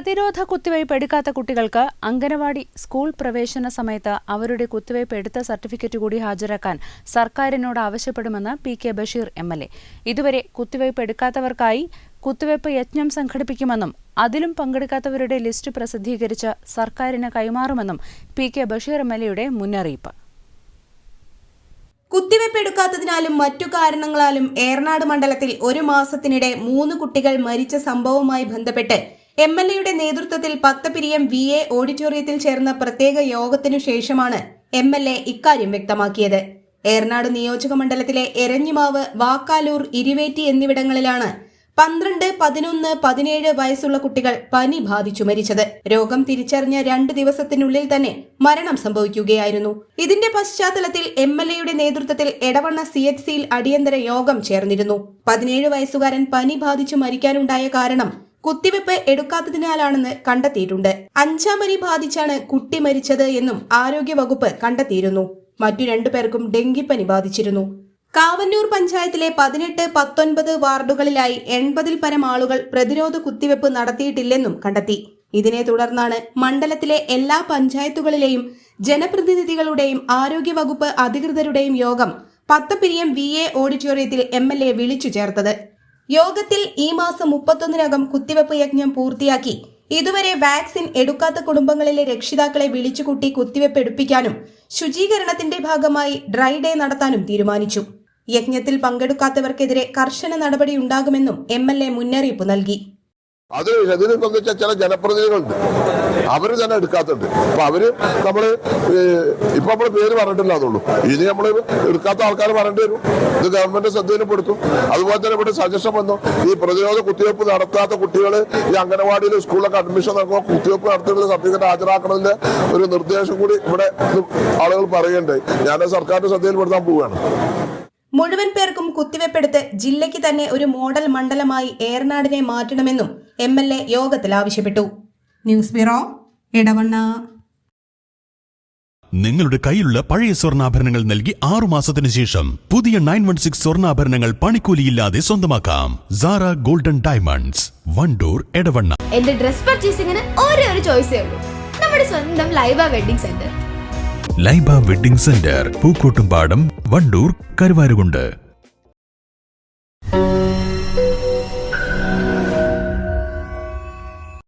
പ്രതിരോധ കുത്തിവയ്പ് എടുക്കാത്ത കുട്ടികൾക്ക് അംഗനവാടി സ്കൂൾ പ്രവേശന സമയത്ത് അവരുടെ കുത്തിവയ്പ് എടുത്ത സർട്ടിഫിക്കറ്റ് കൂടി ഹാജരാക്കാൻ സർക്കാരിനോട് ആവശ്യപ്പെടുമെന്ന് P K Basheer M L A. ഇതുവരെ കുത്തിവയ്പ് എടുക്കാത്തവർക്കായി കുത്തിവയ്പ് യജ്ഞം സംഘടിപ്പിക്കുമെന്നും അതിലും പങ്കെടുക്കാത്തവരുടെ ലിസ്റ്റ് പ്രസിദ്ധീകരിച്ച് സർക്കാരിന് കൈമാറുമെന്നും P K Basheer M L എയുടെ മുന്നറിയിപ്പ്. കുത്തിവെപ്പ് എടുക്കാത്തതിനാലും മറ്റു കാരണങ്ങളാലും ഏറനാട് മണ്ഡലത്തിൽ ഒരു മാസത്തിനിടെ മൂന്ന് കുട്ടികൾ മരിച്ച സംഭവവുമായി ബന്ധപ്പെട്ട് എം എൽ എയുടെ നേതൃത്വത്തിൽ പത്തപിരിയം വി എ ഓഡിറ്റോറിയത്തിൽ ചേർന്ന പ്രത്യേക യോഗത്തിനു ശേഷമാണ് എം എൽ എ ഇക്കാര്യം വ്യക്തമാക്കിയത്. ഏറനാട് നിയോജക മണ്ഡലത്തിലെ എരഞ്ഞിമാവ് വാക്കാലൂർ ഇരുവേറ്റി എന്നിവിടങ്ങളിലാണ് പന്ത്രണ്ട് പതിനൊന്ന് പതിനേഴ് വയസ്സുള്ള കുട്ടികൾ പനി ബാധിച്ചു മരിച്ചത്. രോഗം തിരിച്ചറിഞ്ഞ രണ്ട് ദിവസത്തിനുള്ളിൽ തന്നെ മരണം സംഭവിക്കുകയായിരുന്നു. ഇതിന്റെ പശ്ചാത്തലത്തിൽ എം എൽ എയുടെ നേതൃത്വത്തിൽ എടവണ്ണ സി എച്ച് സിയിൽ അടിയന്തര യോഗം ചേർന്നിരുന്നു. പതിനേഴ് വയസ്സുകാരൻ പനി ബാധിച്ചു മരിക്കാനുണ്ടായ കാരണം കുത്തിവെപ്പ് എടുക്കാത്തതിനാലാണെന്ന് കണ്ടെത്തിയിട്ടുണ്ട്. അഞ്ചാം പനി ബാധിച്ചാണ് കുട്ടി മരിച്ചത് എന്നും ആരോഗ്യവകുപ്പ് കണ്ടെത്തിയിരുന്നു. മറ്റു രണ്ടു പേർക്കും ഡെങ്കിപ്പനി ബാധിച്ചിരുന്നു. കാവന്നൂർ പഞ്ചായത്തിലെ പതിനെട്ട് പത്തൊൻപത് വാർഡുകളിലായി എൺപതിൽ പരം ആളുകൾ പ്രതിരോധ കുത്തിവെപ്പ് നടത്തിയിട്ടില്ലെന്നും കണ്ടെത്തി. ഇതിനെ തുടർന്നാണ് മണ്ഡലത്തിലെ എല്ലാ പഞ്ചായത്തുകളിലെയും ജനപ്രതിനിധികളുടെയും ആരോഗ്യവകുപ്പ് അധികൃതരുടെയും യോഗം പത്തപ്പിരിയം വി എ ഓഡിറ്റോറിയത്തിൽ എം എൽ എ വിളിച്ചു ചേർത്തത്. യോഗത്തിൽ ഈ മാസം മുപ്പത്തൊന്നിനകം കുത്തിവെപ്പ് യജ്ഞം പൂർത്തിയാക്കി. ഇതുവരെ വാക്സിൻ എടുക്കാത്ത കുടുംബങ്ങളിലെ രക്ഷിതാക്കളെ വിളിച്ചുകൂട്ടി കുത്തിവെപ്പ് എടുപ്പിക്കാനും ശുചീകരണത്തിന്റെ ഭാഗമായി ഡ്രൈ ഡേ നടത്താനും തീരുമാനിച്ചു. യജ്ഞത്തിൽ പങ്കെടുക്കാത്തവർക്കെതിരെ കർശന നടപടിയുണ്ടാകുമെന്നും എം എൽ എ മുന്നറിയിപ്പ് നൽകി. അത് ഇതിനെ സംബന്ധിച്ച ചില ജനപ്രതിനിധികളുണ്ട്. അവർ തന്നെ എടുക്കാത്തുണ്ട് അപ്പൊ അവർ നമ്മൾ ഏഹ്, ഇപ്പൊ നമ്മൾ പേര് പറഞ്ഞിട്ടില്ല അതുള്ളൂ. ഇനി നമ്മൾ എടുക്കാത്ത ആൾക്കാർ പറയേണ്ടി വരും. ഇത് ഗവൺമെന്റ് ശ്രദ്ധയിൽപ്പെടുത്തും. അതുപോലെ തന്നെ ഇവിടെ സജഷൻ വന്നു. ഈ പ്രതിരോധ കുത്തിവയ്പ്പ് നടത്താത്ത കുട്ടികൾ ഈ അംഗനവാടിയിൽ സ്കൂളിലൊക്കെ അഡ്മിഷൻ നടക്കുമ്പോൾ കുത്തിവയ്പ്പ് നടത്തുന്ന സർട്ടിഫിക്കറ്റ് ഹാജരാക്കണമെന്ന് ഒരു നിർദ്ദേശം കൂടി ഇവിടെ ആളുകൾ പറയുന്നുണ്ട്. ഞാൻ സർക്കാരിന്റെ ശ്രദ്ധയിൽപ്പെടുത്താൻ പോവുകയാണ്. മുഴുവൻ പേർക്കും കുത്തിവെപ്പെടുത്ത് ജില്ലയ്ക്ക് തന്നെ ഒരു മോഡൽ മണ്ഡലമായി ഏറനാടിനെ മാറ്റണമെന്നും എം എൽ എ യോഗത്തിൽ ആവശ്യപ്പെട്ടു. ന്യൂസ് ബ്യൂറോ ഇടവണ്ണ നിങ്ങളുടെ കയ്യിലുള്ള പഴയ സ്വർണാഭരണങ്ങൾ നൽകി ആറു മാസത്തിന് ശേഷം പുതിയ നയൻ വൺ സിക്സ് സ്വർണാഭരണങ്ങൾ പണിക്കൂലിയില്ലാതെ സ്വന്തമാക്കാം. Sara golden diamonds Wandoor Edavanna. എന്റെ ഡ്രസ് പർച്ചേസിംഗിന് ഒരേ ഒരു ചോയ്സേ ഉള്ളൂ. നമ്മുടെ സ്വന്തം Laiba wedding centre. Laiba wedding centre Pookkottumpadam Wandoor Karuvarakundu.